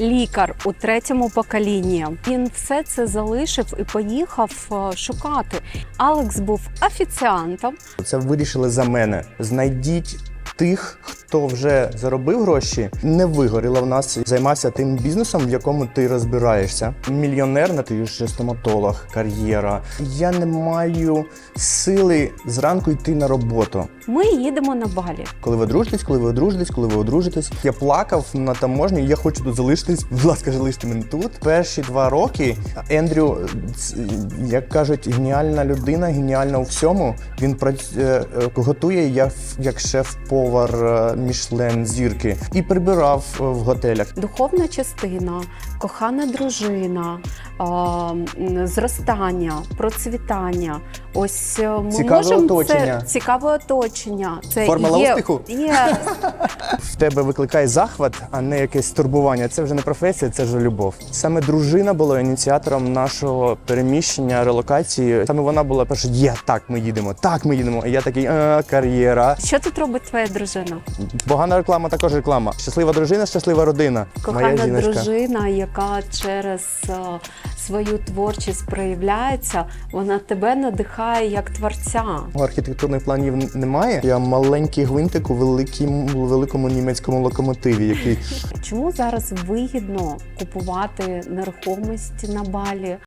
лікар у третьому поколінні. Він все це залишив і поїхав е, шукати. Алекс був офіціантом. Це вирішили за мене. Знайдіть тих, хто вже заробив гроші, не вигоріла в нас. Займайся тим бізнесом, в якому ти розбираєшся. Мільйонер на ти ж стоматолог, кар'єра. Я не маю сили зранку йти на роботу. Ми їдемо на балі. Коли ви одружитесь, коли ви одружитесь, коли ви одружитесь. Я плакав на таможні, я хочу тут залишитись. Будь ласка, залиште мене тут. Перші два роки Ендрю, як кажуть, геніальна людина, геніальна у всьому. Він прац- е, е, готує як, як шеф-повар е, Мішлен зірки і прибирав е, в готелях. Духовна частина, кохана дружина, зростання, процвітання. Ось е, ми Цікаве можемо оточення. це цікаве оточення. Це Формула є, успіху? Є В тебе викликає захват, а не якесь турбування. Це вже не професія, це вже любов. Саме дружина була ініціатором нашого переміщення, релокації. Саме вона була перша. Є так, ми їдемо. Так, ми їдемо. І я такий «Е, кар'єра. що тут робить твоя дружина? Погана реклама також реклама. Щаслива дружина, щаслива родина. Кохана жіночка. дружина, яка через е, свою творчість проявляється, вона тебе надихає як творця. Архітектурних планів немає. Я маленький гвинтик у великім, великому німецькому локомотиві, який Чому зараз вигідно купувати нерухомість на балі?